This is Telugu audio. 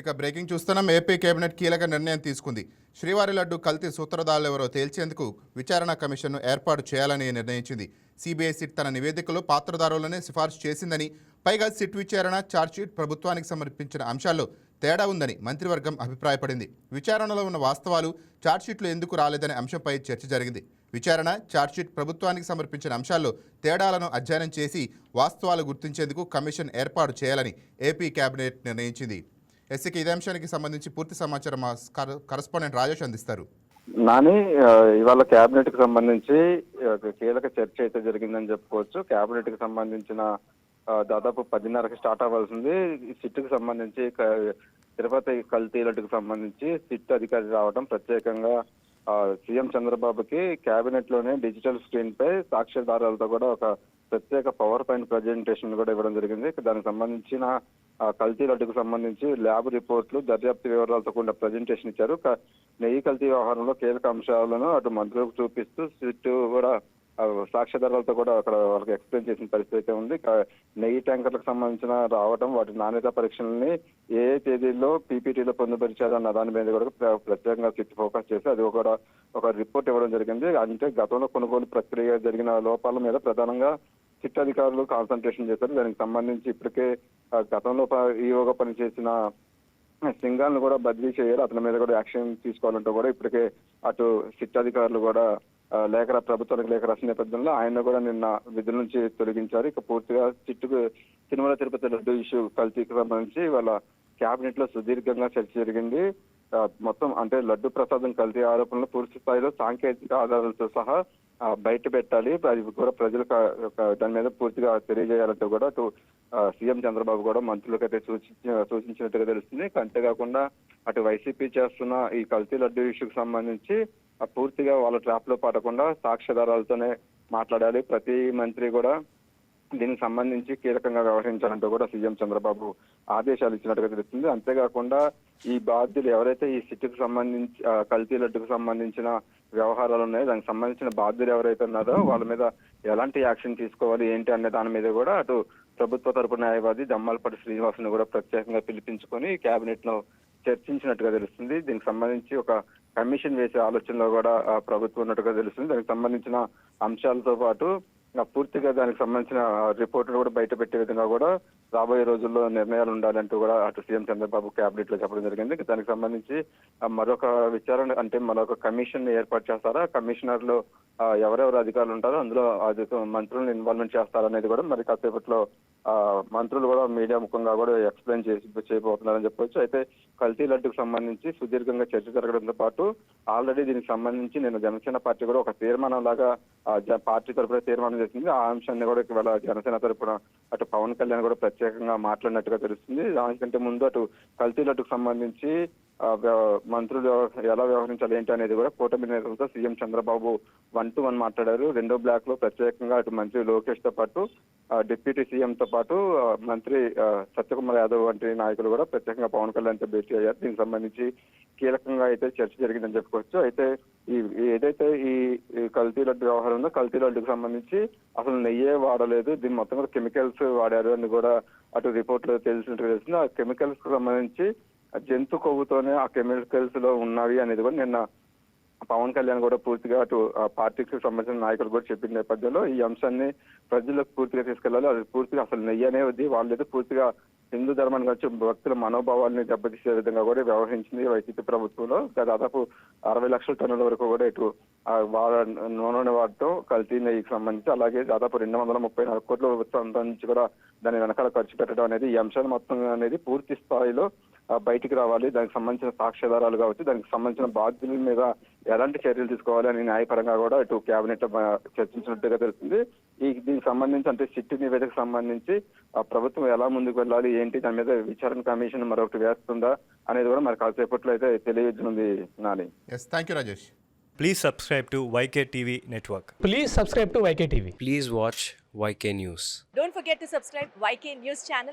ఇక బ్రేకింగ్ చూస్తున్నాం. ఏపీ కేబినెట్ కీలక నిర్ణయం తీసుకుంది. శ్రీవారి లడ్డు కల్తీ సూత్రధారులు ఎవరో తేల్చేందుకు విచారణ కమిషన్ను ఏర్పాటు చేయాలని నిర్ణయించింది. సిబిఐ సిట్ తన నివేదికలో పాత్రదారులనే సిఫార్సు చేసిందని పైగా సిట్ విచారణ ఛార్జ్షీట్ ప్రభుత్వానికి సమర్పించిన అంశాల్లో తేడా ఉందని మంత్రివర్గం అభిప్రాయపడింది. విచారణలో ఉన్న వాస్తవాలు ఛార్జ్షీట్లు ఎందుకు రాలేదనే అంశంపై చర్చ జరిగింది. విచారణ ఛార్జ్షీట్ ప్రభుత్వానికి సమర్పించిన అంశాల్లో తేడాలను అధ్యయనం చేసి వాస్తవాలు గుర్తించేందుకు కమిషన్ ఏర్పాటు చేయాలని ఏపీ కేబినెట్ నిర్ణయించింది. ఎస్సీకి ఇదే అంశానికి సంబంధించి పూర్తి సమాచారం మా కరస్పాండెంట్ రాజేష్ అందిస్తారు. నాని ఇవాళ కేబినెట్కి సంబంధించి కీలక చర్చ అయితే జరిగిందని చెప్పుకోవచ్చు. కేబినెట్కి సంబంధించిన దాదాపు పదిన్నరకి స్టార్ట్ అవ్వాల్సింది. సిట్కి సిట్కి సంబంధించి తిరుపతి కల్తీ సంబంధించి సిట్ అధికారి రావడం ప్రత్యేకంగా సీఎం చంద్రబాబుకి కేబినెట్లోనే డిజిటల్ స్క్రీన్ పై సాక్ష్యదారులతో కూడా ఒక ప్రత్యేక పవర్ పాయింట్ ప్రజెంటేషన్ కూడా ఇవ్వడం జరిగింది. దానికి సంబంధించిన కల్తీ లడ్డుకు సంబంధించి ల్యాబ్ రిపోర్ట్లు దర్యాప్తు వివరాలతో కూడిన ప్రజెంటేషన్ ఇచ్చారు. నెయ్యి కల్తీ వ్యవహారంలో కీలక అంశాలను అటు మంత్రులకు చూపిస్తూ సిట్ కూడా ఆ, సాక్ష్యాధారాలతో కూడా అక్కడ వాళ్ళకి ఎక్స్ప్లెయిన్ చేసిన పరిస్థితి అయితే ఉంది. నెయ్యి ట్యాంకర్లకు సంబంధించిన రావడం వాటి నాణ్యత పరీక్షల్ని ఏ తేదీలో తేదీల్లో పీపీటీలో పొందుపరిచారు అన్న దాని మీద కూడా ప్రత్యేకంగా సిట్ ఫోకస్ చేసి అది ఒక ఒక రిపోర్ట్ ఇవ్వడం జరిగింది. అంటే గతంలో కొనుగోలు ప్రక్రియ జరిగిన లోపాల మీద ప్రధానంగా అధికారులు కాన్సన్ట్రేషన్ చేశారు దానికి సంబంధించి ఇప్పటికే గతంలో ఈవోగా పనిచేసిన సింగాల్ని కూడా బదిలీ చేయాలి. అతని మీద కూడా యాక్షన్ తీసుకోవాలంటూ కూడా ఇప్పటికే అటు సిట్ అధికారులు కూడా లేఖ రా- ప్రభుత్వానికి లేఖ రాసిన నేపథ్యంలో ఆయన కూడా నిన్న విధుల నుంచి తొలగించారు. ఇక పూర్తిగా సిట్టుకు తిరుమల తిరుపతి లడ్డు ఇష్యూ కల్తీకి సంబంధించి వాళ్ళ కేబినెట్లో సుదీర్ఘంగా చర్చ జరిగింది. మొత్తం అంటే లడ్డు ప్రసాదం కల్తీ ఆరోపణలు పూర్తి స్థాయిలో సాంకేతిక ఆధారాలతో సహా బయట పెట్టాలి. అది కూడా ప్రజలకు దాని మీద పూర్తిగా తెలియజేయాలంటూ కూడా అటు సీఎం చంద్రబాబు కూడా మంత్రులకు అయితే సూచించినట్టుగా తెలుస్తుంది. అంతేకాకుండా అటు వైసీపీ చేస్తున్న ఈ కల్తీ లడ్డు ఇష్యూకి సంబంధించి పూర్తిగా వాళ్ళ ట్రాప్లో పడకుండా సాక్ష్యాధారాలతోనే మాట్లాడాలి. ప్రతి మంత్రి కూడా దీనికి సంబంధించి కీలకంగా వ్యవహరించాలంటూ కూడా సీఎం చంద్రబాబు ఆదేశాలు ఇచ్చినట్టుగా తెలుస్తుంది. అంతేకాకుండా ఈ బాధ్యులు ఎవరైతే ఈ సిట్టుకు సంబంధించి కల్తీ లడ్డుకు సంబంధించిన వ్యవహారాలు ఉన్నాయో దానికి సంబంధించిన బాధ్యులు ఎవరైతే ఉన్నారో వాళ్ళ మీద ఎలాంటి యాక్షన్ తీసుకోవాలి ఏంటి అనే దాని మీద కూడా అటు ప్రభుత్వ తరపు న్యాయవాది దమ్మాలపాటి శ్రీనివాసుని కూడా ప్రత్యేకంగా పిలిపించుకొని కేబినెట్లో చర్చించినట్టుగా తెలుస్తుంది. దీనికి సంబంధించి ఒక కమిషన్ వేసే ఆలోచనలో కూడా ప్రభుత్వం ఉన్నట్టుగా తెలుస్తుంది. దానికి సంబంధించిన అంశాలతో పాటు పూర్తిగా దానికి సంబంధించిన రిపోర్ట్ కూడా బయట పెట్టే విధంగా కూడా రాబోయే రోజుల్లో నిర్ణయాలు ఉండాలంటూ కూడా అటు సీఎం చంద్రబాబు క్యాబినెట్లో చెప్పడం జరిగింది. దానికి సంబంధించి మరొక విచారణ అంటే మరొక కమిషన్ ఏర్పాటు చేస్తారా? కమిషనర్లో ఎవరెవరు అధికారులు ఉంటారో అందులో మంత్రులను ఇన్వాల్వ్మెంట్ చేస్తారనేది కూడా మరి కాసేపట్లో ఆ, మంత్రులు కూడా మీడియా ముఖంగా కూడా ఎక్స్ప్లెయిన్ చేసి చేయబోతున్నారని చెప్పొచ్చు. అయితే కల్తీ లడ్డుకు సంబంధించి సుదీర్ఘంగా చర్చ జరగడంతో పాటు ఆల్రెడీ దీనికి సంబంధించి నేను జనసేన పార్టీ కూడా ఒక తీర్మానం లాగా జ- పార్టీ తరపున తీర్మానం చేసింది. ఆ అంశాన్ని కూడా ఇవాళ జనసేన తరపున అటు పవన్ కళ్యాణ్ కూడా ప్రత్యేకంగా మాట్లాడినట్టుగా తెలుస్తుంది. దానికంటే ముందు అటు కల్తీలకు సంబంధించి మంత్రులు ఎలా వ్యవహరించాలి ఏంటి అనేది కూడా కూటమి నేతలతో CM Chandrababu one to one మాట్లాడారు. రెండో బ్లాక్లో ప్రత్యేకంగా అటు మంత్రి లోకేష్తో పాటు ఆ, డిప్యూటీ సీఎం తో పాటు మంత్రి సత్యకుమార్ యాదవ్ వంటి నాయకులు కూడా ప్రత్యేకంగా పవన్ కళ్యాణ్తో భేటీ అయ్యారు. దీనికి సంబంధించి కీలకంగా అయితే చర్చ జరిగిందని చెప్పుకోవచ్చు. అయితే ఈ ఏదైతే ఈ కల్తీ లడ్డు వ్యవహారం ఉందో కల్తీ లడ్డుకు సంబంధించి అసలు నెయ్యే వాడలేదు. దీన్ని మొత్తం కూడా కెమికల్స్ వాడారు అని కూడా అటు రిపోర్ట్లో తెలిసినట్టు తెలిసింది ఆ కెమికల్స్కు సంబంధించి జంతు కొవ్వుతోనే ఆ కెమికల్స్లో ఉన్నవి అనేది కూడా నిన్న పవన్ కళ్యాణ్ కూడా పూర్తిగా అటు ఆ పార్టీకి సంబంధించిన నాయకులు కూడా చెప్పిన నేపథ్యంలో ఈ అంశాన్ని ప్రజలకు పూర్తిగా తీసుకెళ్ళాలి. అది పూర్తిగా అసలు నెయ్యి అనేది వాళ్ళైతే పూర్తిగా హిందూ ధర్మానికి వచ్చి భక్తుల మనోభావాల్ని దెబ్బతీసే విధంగా కూడా వ్యవహరించింది వైసీపీ ప్రభుత్వంలో. దాదాపు అరవై లక్షల టన్నుల వరకు కూడా ఇటు వాళ్ళ నూనె వాటితో కల్తీ నెయ్యికి సంబంధించి అలాగే దాదాపు రెండు వందల ముప్పై నాలుగు కోట్ల సంబంధించి కూడా దాని వెనకాల ఖర్చు పెట్టడం అనేది ఈ అంశాలు మొత్తం అనేది పూర్తి స్థాయిలో బయటికి రావాలి దానికి సంబంధించిన సాక్ష్యాధారాలు కావచ్చు దానికి సంబంధించిన బాధ్యుల మీద ఎలాంటి చర్యలు తీసుకోవాలి అని న్యాయపరంగా కూడా ఇటు కేబినెట్ చర్చించినట్టుగా తెలుస్తుంది ఈ దీనికి సంబంధించి అంటే సిట్టి నివేదికకు సంబంధించి ఆ ప్రభుత్వం ఎలా ముందుకు వెళ్ళాలి ఏంటి దాని మీద విచారణ కమిషన్ మరొకటి వేస్తుందా అనేది కూడా మరి కాసేపట్లో అయితే తెలియజేయనుంది Nani thank you Rajesh Please subscribe to YK TV Network. Please subscribe to YK TV. Please watch YK News. Don't forget to subscribe YK News channel